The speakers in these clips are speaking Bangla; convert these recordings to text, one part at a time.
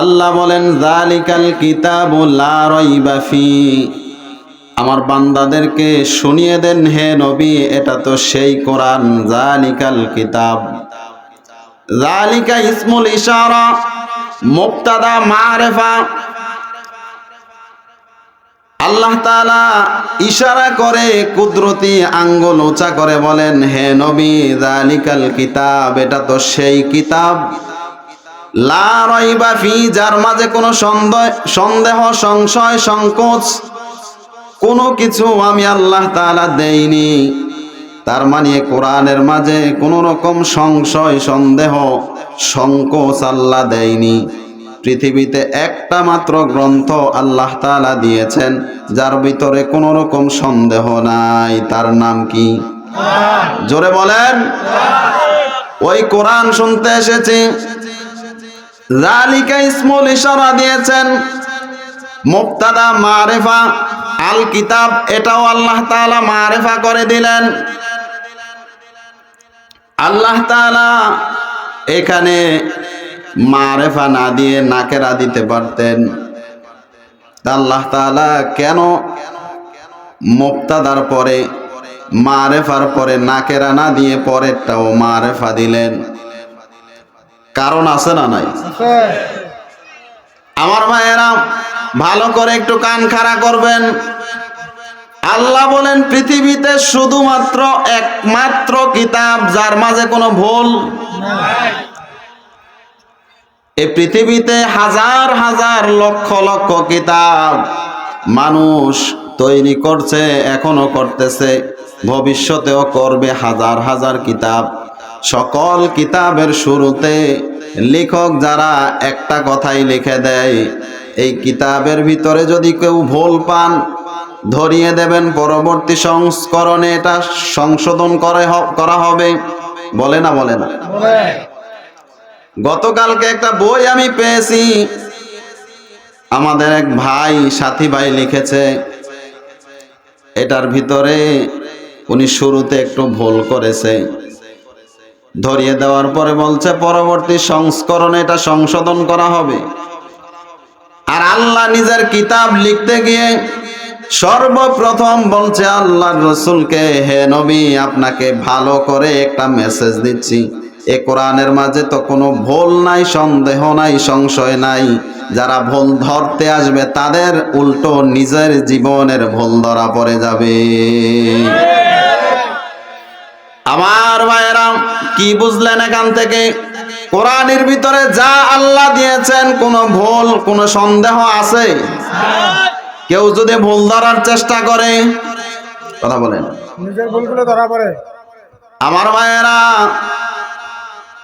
আল্লাহ বলেন জালিকাল কিতাবুল লা রাইবা ফি। আমার বান্দাদেরকে শুনিয়ে দেন, হে নবী, এটা তো সেই কোরআন জালিকাল কিতাব। জালিকা ইসমুল ইশারা মুক্তাদা মারেফা। আল্লাহ তাআলা ইশারা করে, কুদরতি আঙ্গুল উঁচা করে বলেন, হে নবী জালিকাল কিতাব, এটা তো সেই কিতাব। লা ফি যার মাঝে কোনো সন্দেহ সন্দেহ সংশয় সংকোচ কোনো কিছু আমি আল্লাহ তাআলা দেইনি। তার মানে কোরআনের মাঝে কোনো রকম সংশয় সন্দেহ সংকোচ আল্লাহ দেয়নি পৃথিবীতে একটা মাত্র গ্রন্থ আল্লাহ তাআলা দিয়েছেন যার ভিতরে কোনো রকম সন্দেহ নাই। তার নাম কি? জোরে বলেন। ওই কোরআন শুনতে এসেছি। জালিকা ইসমুল ইশারা দিয়েছেন। মুক্তাদা মারেফা আল কিতাব এটাও আল্লাহ তাআলা মারেফা করে দিলেন। আল্লাহ তাআলা এখানে মারেফা না দিয়ে নাকেরা দিতে পারতেন। আল্লাহ তাআলা কেন মুক্তাদার পরে, মারেফার পরে নাকেরা না দিয়ে পরেরটাও মারেফা দিলেন? কারণ আছে না নাই? আমার ভাইয়েরা, ভালো করে একটু কান খাড়া করবেন। আল্লাহ বলেন, পৃথিবীতে শুধুমাত্র একমাত্র কিতাব, যার মাঝে কোনো ভুল এই পৃথিবীতে হাজার হাজার লক্ষ লক্ষ কিতাব মানুষ তৈরি করছে, এখনও করতেছে, ভবিষ্যতেও করবে হাজার হাজার কিতাব। সকল কিতাবের শুরুতে লেখক যারা একটা কথাই লিখে দেয়, এই কিতাবের ভিতরে যদি কেউ ভুল পান, ধরিয়ে দেবেন, পরবর্তী সংস্করণে এটা সংশোধন করে করা হবে। বলে না বলে না? গতকালকে একটা বই আমি পেয়েছি। আমাদের এক ভাই, সাথী ভাই লিখেছে, এটার ভিতরে উনি শুরুতে একটু ভুল করেছে। ধরিয়ে দেওয়ার পরে বলছে, পরবর্তী সংস্করণে এটা সংশোধন করা হবে। আর আল্লাহ নিজের কিতাব লিখতে গিয়ে সর্বপ্রথম বলছে, আল্লাহর রসুলকে, হে নবী, আপনাকে ভালো করে একটা মেসেজ দিচ্ছি। এ কোরআনের মাঝে তো কোনো ভুল নাই, সন্দেহ নাই, সংশয় নাই। যারা ভুল ধরতে আসবে, তাদের উল্টো নিজের জীবনের ভুল ধরা পড়ে যাবে। আমার ভাইয়েরা কি বুঝলেন এখান থেকে? কোরআনের ভিতরে যা আল্লাহ দিয়েছেন কোনো ভুল কোনো সন্দেহ আছে? কেউ যদি ভুল ধরার চেষ্টা করে কথা বলেন। নিজের ভুলগুলো ধরা পড়ে। আমার ভাইয়েরা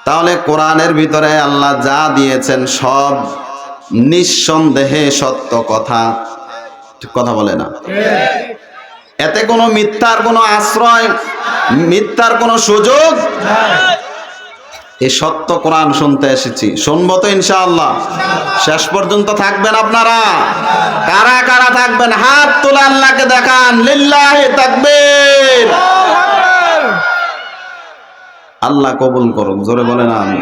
তাহলে কোরআনের ভিতরে আল্লাহ যা দিয়েছেন সব নিঃসন্দেহে সত্য কথা। কথা বলে না? এতে কোনো মিথ্যার কোনো আশ্রয়, মিথ্যার কোনো সুযোগ এই সত্য কোরআন শুনতে এসেছি। শুনব তো ইনশাআল্লাহ। শেষ পর্যন্ত থাকবেন আপনারা? কারা কারা থাকবেন? হাত তুলে আল্লাহকে দেখান। লিল্লাহি তাকবীর। আল্লাহ কবুল করুক। জোরে বলে না আমি।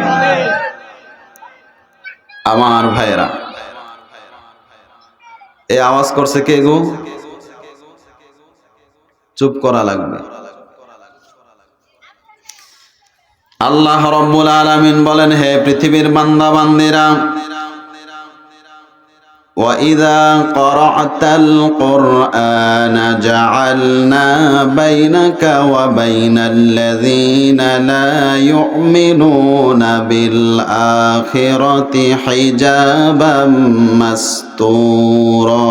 আমার ভাইয়েরা। এই আওয়াজ করছে কে গো? চুপ করা লাগবে আল্লাহ রব্বুল আলামিন বলেন হে পৃথিবীর বান্দা বান্দিরা وإذا قرأت القرآن جعلنا بينك وبين الذين لا يؤمنون بالآخرة حجابا مستورا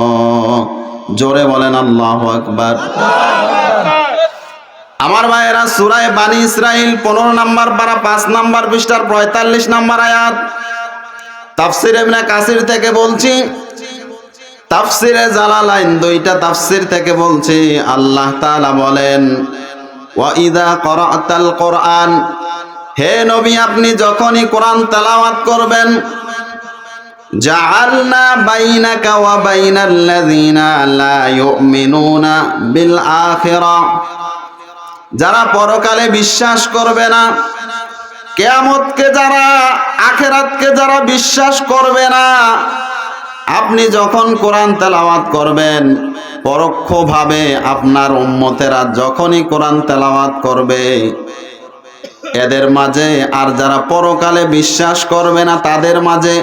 জোরে বলেন আল্লাহু আকবার আমার ভাইয়েরা, সুরায় বানি ইসরাইল পনেরো নাম্বার পারা, পাঁচ নাম্বার পৃষ্ঠার পঁয়তাল্লিশ নাম্বার আয়াত। তাফসির ইবনে কাসির থেকে বলছি, তাফসিরে জালালাইন দুইটা তাফসির থেকে বলছি, আল্লাহ তাআলা বলেন, ওয়া ইদা করাতাল কোরআন হে নবী, আপনি যখনই কোরআন তেলাওয়াত করবেন, জাআলনা বাইনাকা ওয়া বাইনাল্লাযিনা লা ইউমিনুনা বিল আখিরা। যারা পরকালে বিশ্বাস করবে না, কেয়ামতকে যারা, আখেরাতকে যারা বিশ্বাস করবে না, আপনি যখন কোরআন তেলাওয়াত করবেন, পরোক্ষভাবে আপনার উম্মতেরা যখনই কোরআন তেলাওয়াত করবে, এদের মাঝে আর যারা পরকালে বিশ্বাস করবে না, তাদের মাঝে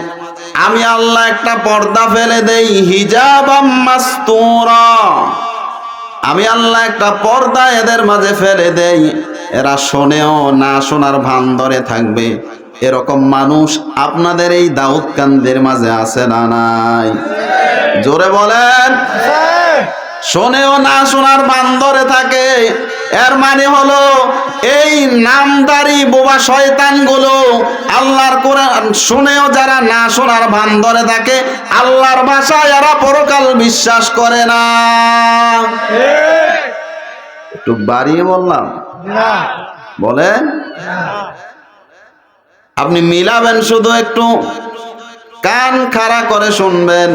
আমি আল্লাহ একটা পর্দা ফেলে দেই হিজাব মাস্তুরা। আমি আল্লাহ একটা পর্দা এদের মাঝে ফেলে দেই। এরা শোনেও না শোনার ভান ধরে থাকবে। এরকম মানুষ আপনাদের এই দাউদ কান্দের মাঝে আছে না নাই? জোরে বলেন। শোনেও না শোনার বান্দরে থাকে। এর মানে হলো, এই নামদারি বোবা শয়তানগুলো আল্লাহর কোরআন শুনেও যারা না শোনার বান্দরে থাকে আল্লাহর ভাষায় এরা পরকাল বিশ্বাস করে না। একটু বাড়িয়ে বললাম। বলেন। আপনি মিলাবেন শুধু একটু। কান খাড়া করে শুনবেন।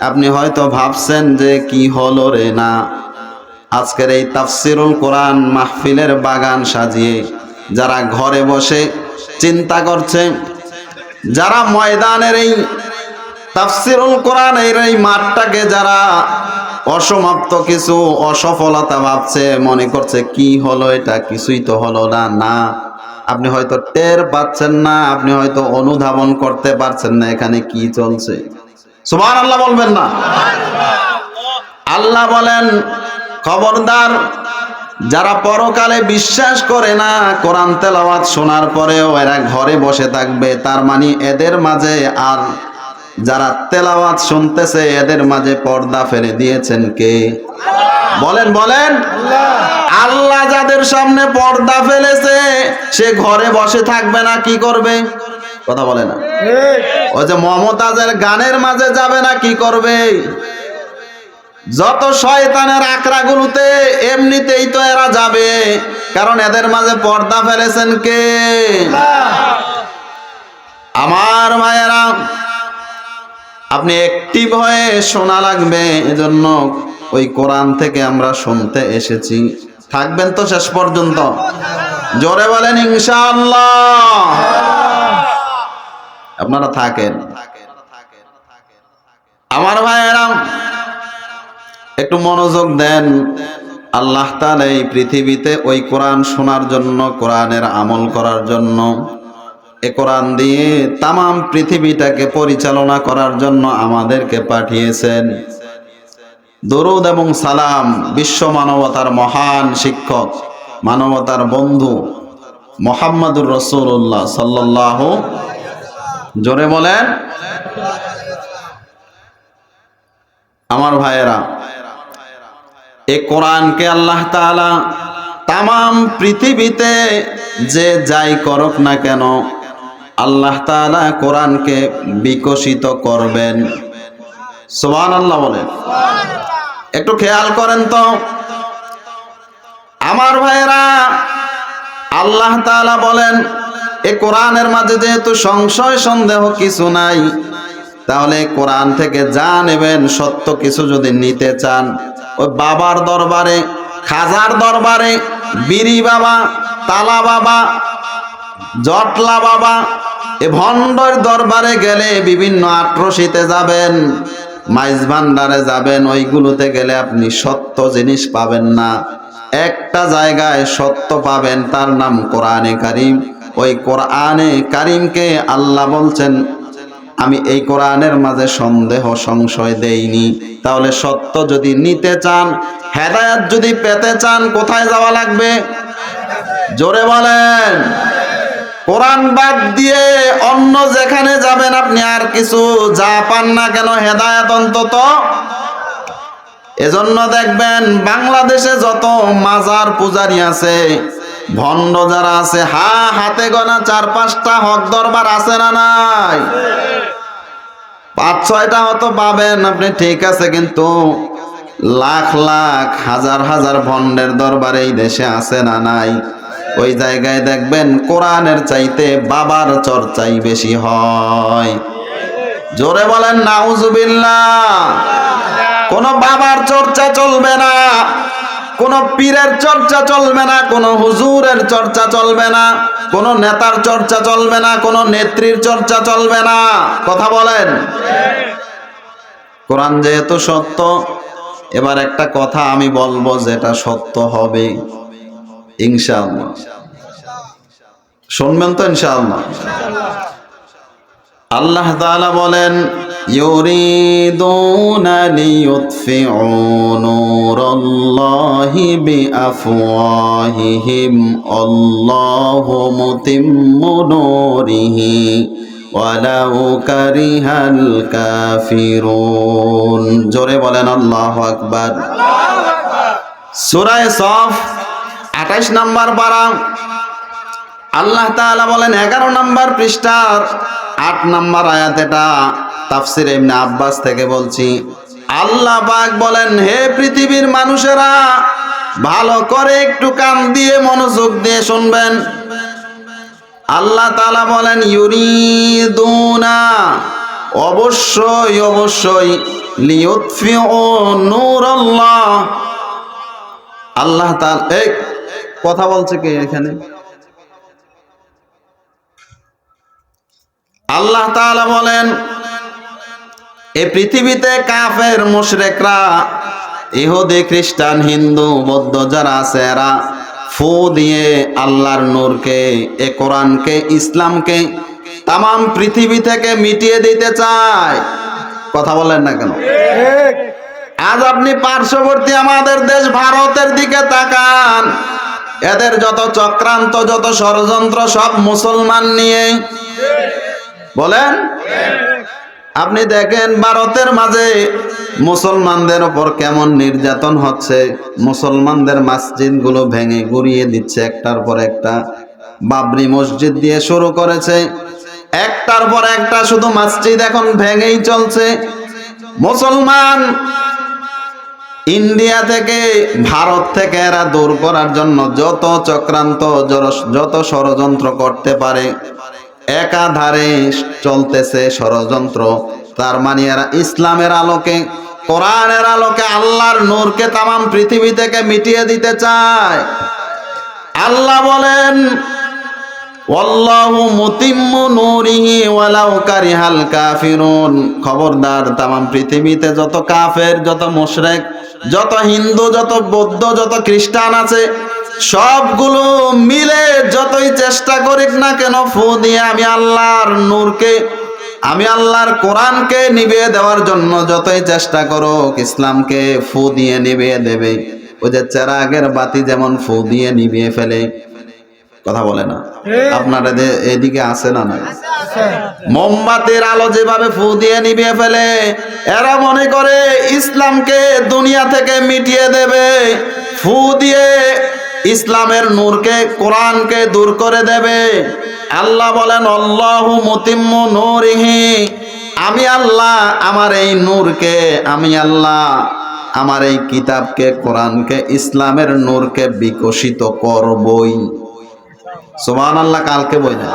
আপনি হয়তো ভাবছেন যে কি হলো রে না। আজকের এই তাফসিরুল কোরআন মাহফিলের বাগান সাজিয়ে যারা ঘরে বসে চিন্তা করছে যারা ময়দানের এই তাফসিরুল কোরআন এর এই মাঠটাকে যারা অসমাপ্ত কিছু অসফলতা ভাবছে, মনে করছে, কি হলো এটা? কিছুই তো হলো না। না, আপনি হয়তো টের পাচ্ছেন না, আপনি হয়তো অনুধাবন করতে পারছেন না এখানে কি চলছে। সুবহান আল্লাহ বলবেন না। আল্লাহ বলেন, খবরদার, যারা পরকালে বিশ্বাস করে না, কোরআন তেলাওয়াত শোনার পরেও এরা ঘরে বসে থাকবে, তার মানে এদের মাঝে আর যারা তেলাওয়াত শুনতেছে এদের মাঝে পর্দা ফেলে দিয়েছেন কে? বলেন বলেন। আল্লাহ যাদের সামনে পর্দা ফেলেছে সে ঘরে বসে থাকবে না কি করবে? কথা বলে না। ওই যে মমতাজের গানের মাঝে যাবে না কি করবে? যত শয়তানের আকড়াগুলোতে এমনিতেই তো এরা যাবে। কারণ এদের মাঝে পর্দা ফেলেছেন কে? আমার মায়েরা আপনি একটি ভয়ে শোনা লাগবে, এজন্য ওই কোরআন থেকে আমরা শুনতে এসেছি। থাকবেন তো শেষ পর্যন্ত। জোরে বলেন, ইনশাআল্লাহ। আপনারা থাকেন। আমার ভাইয়েরা, একটু মনোযোগ দেন। আল্লাহ তাআলা এই পৃথিবীতে ওই কোরআন শোনার জন্য, কোরআনের আমল করার জন্য এ কোরআন দিয়ে তামাম পৃথিবীটাকে পরিচালনা করার জন্য আমাদেরকে পাঠিয়েছেন। দরুদ এবং সালাম বিশ্ব মানবতার মহান শিক্ষক, মানবতার বন্ধু মোহাম্মদুর রসুল্লাহ সাল্লাহ জোরে বলেন। আমার ভাইয়েরা, এ কোরআনকে আল্লাহ তাআলা তামাম পৃথিবীতে যে যাই করক না কেন আল্লাহ তাআলা কোরআনকে বিকশিত করবেন। সোহান আল্লাহ বলেন একটু খেয়াল করেন তো। আমার ভাইয়েরা আল্লাহ তাআলা বলেন এ কোরআনের মাঝে যেহেতু সংশয় সন্দেহ কিছু নাই তাহলে কোরআন থেকে যা নেবেন সত্য কিছু যদি নিতে চান ওই বাবার দরবারে খাজার দরবারে বিড়ি বাবা তালা বাবা জটলা বাবা, এ ভণ্ডর দরবারে গেলে বিভিন্ন আট্রসিতে যাবেন, মাইজ ভান্ডারে যাবেন, ওইগুলোতে গেলে আপনি সত্য জিনিস পাবেন না। একটা জায়গায় সত্য পাবেন, তার নাম কোরআনে কারিম। ওই কোরআনে কারিমকে আল্লাহ বলছেন, আমি এই কোরআনের মাঝে সন্দেহ, সংশয় দেইনি। তাহলে সত্য যদি নিতে চান, হেদায়াত যদি পেতে চান, কোথায় যাওয়া লাগবে? জোরে বলেন। কোরআন বাদ দিয়ে অন্য যেখানে যাবেন আপনি আর কিছু যা পান না কেন হেদায়াত অন্তত। এজন্য দেখবেন বাংলাদেশে যত মাজার পূজারি আছে, ভণ্ড যারা আছে, হা, হাতে গোনা চার, পাঁচটা হক দরবার আছে না নাই? পাঁচ, ছয়টা হয়তো পাবেন, আপনি ঠিক আছে, কিন্তু লাখ লাখ, হাজার হাজার ভণ্ডের দরবার এই দেশে আছে না নাই? ওই জায়গায় দেখবেন কোরআনের চাইতে বাবার চর্চাই বেশি হয়। জোরে বলেন, নাউজুবিল্লাহ। কোন বাবার চর্চা চলবে না, কোন পীরের চর্চা চলবে না, কোন হুজুরের চর্চা চলবে না, কোন নেতার চর্চা চলবে না, কোন নেত্রীর চর্চা চলবে না। কথা বলেন। কোরআন যেহেতু সত্য, এবার একটা কথা আমি বলব যেটা সত্য হবে। ইনশাআল্লাহ। শুনবেন তো ইনশাআল্লাহ। আল্লাহ তাআলা বলেন, ইউরিদুনা লিয়ুতফিউ নূরাল্লাহি বিআফওয়াহিহিম। আল্লাহু মুতিম্মু নূরিহি। ওয়ালাউ কারিহাল কাফিরুন। জোরে বলেন, আল্লাহু আকবার। সূরা সফ 28 নম্বর পারা আল্লাহ তাআলা বলেন, এগারো নাম্বার পৃষ্ঠার আট নম্বর আয়াত এটা। তাফসির ইবনে আব্বাস থেকে বলছি, আল্লাহ পাক বলেন, হে পৃথিবীর মানুষেরা, ভালো করে একটু কান দিয়ে মনোযোগ দিয়ে শুনবেন। আল্লাহ তাআলা বলেন, ইউরিদুনা, অবশ্যই অবশ্যই, লিয়ুতফিউ নূরাল্লাহ। আল্লাহ তাআলা, এই কথা বলছে কে এখানে? আল্লাহ তাআলা বলেন এই পৃথিবীতে কাফের মুশরিকরা ইহুদি খ্রিস্টান হিন্দু বৌদ্ধ যারা আছে এরা ফু দিয়ে আল্লাহর নূরকে এ কোরআনকে ইসলামকে তাম পৃথিবী থেকে মিটিয়ে দিতে চায়। কথা বলেন না কেন? ঠিক। আজ আপনি পার্শ্ববর্তী আমাদের দেশ ভারতের দিকে তাকান। এদের যত চক্রান্ত, যত ষড়যন্ত্র, সব মুসলমান নিয়ে। বলেন? আপনি দেখেন ভারতের মাঝে মুসলমানদের উপর কেমন নির্যাতন হচ্ছে। মুসলমানদের মসজিদগুলো ভেঙে গুড়িয়ে দিচ্ছে, একটার পর একটা বাবরি মসজিদ দিয়ে শুরু করেছে। একটার পর একটা শুধু মসজিদ এখন ভেঙেই চলছে। মুসলমান ইন্ডিয়া থেকে, ভারত থেকে এরা দূর করার জন্য যত চক্রান্ত যত ষড়যন্ত্র করতে পারে, একাধারে চলতেছে ষড়যন্ত্র। তার মানে এরা ইসলামের আলোকে, কোরআনের আলোকে আল্লাহর নূরকে তামাম পৃথিবী থেকে মিটিয়ে দিতে চায়। আল্লাহ বলেন খবরদার, তামাম পৃথিবীতে যত কাফের, যত মুশরিক যত হিন্দু, যত বৌদ্ধ, যত খ্রিস্টান আছে, সবগুলো মিলে যতই চেষ্টা করিক না কেন, ফু দিয়ে আমি আল্লাহর নূরকে, আমি আল্লাহর কোরআনকে নিভিয়ে দেওয়ার জন্য যতই চেষ্টা করুক, ইসলামকে ফু দিয়ে নিভিয়ে দেবে। ওই যে চেরাগের বাতি যেমন ফু দিয়ে নিভিয়ে ফেলে কথা বলে না। আপনারা এদিকে আসে না না মোমবাতির আলো যেভাবে ফু দিয়ে নিভিয়ে ফেলে এরা মনে করে ইসলামকে দুনিয়া থেকে মিটিয়ে দেবে। ফু দিয়ে ইসলামের নূরকে কোরআনকে দূর করে দেবে। আল্লাহ বলেন আল্লাহু মুতিম্মু নূরিহি। আমি আল্লাহ আমার এই নূরকে আমি আল্লাহ আমার এই কিতাবকে কোরআনকে ইসলামের নূরকে বিকশিত করবই। সুবহান আল্লাহ কালকে বই না।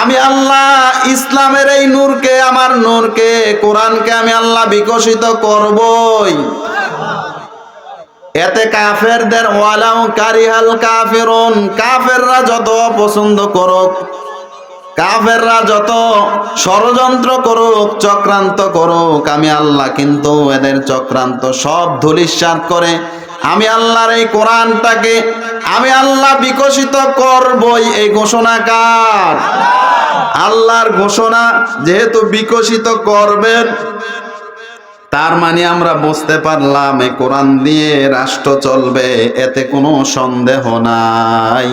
আমি আল্লাহ ইসলামের এই নূরকে, আমার নূরকে, কোরআনকে আমি আল্লাহ বিকশিত করবই। এতে কাফেরদের, ওয়ালাউ কারিহাল কাফিরুন, কাফেররা যত পছন্দ করুক, কাফেররা যত ষড়যন্ত্র করুক, চক্রান্ত করুক, আমি আল্লাহ কিন্তু এদের চক্রান্ত সব ধুলিস্বাদ করে আমি আল্লাহর এই কোরআনটাকে আমি আল্লাহ বিকশিত করবই, এই ঘোষণা কার? আল্লাহর ঘোষণা যেহেতু বিকশিত করবেন, তার মানে আমরা বুঝতে পারলাম এই কোরআন দিয়ে রাষ্ট্র চলবে, এতে কোনো সন্দেহ নাই।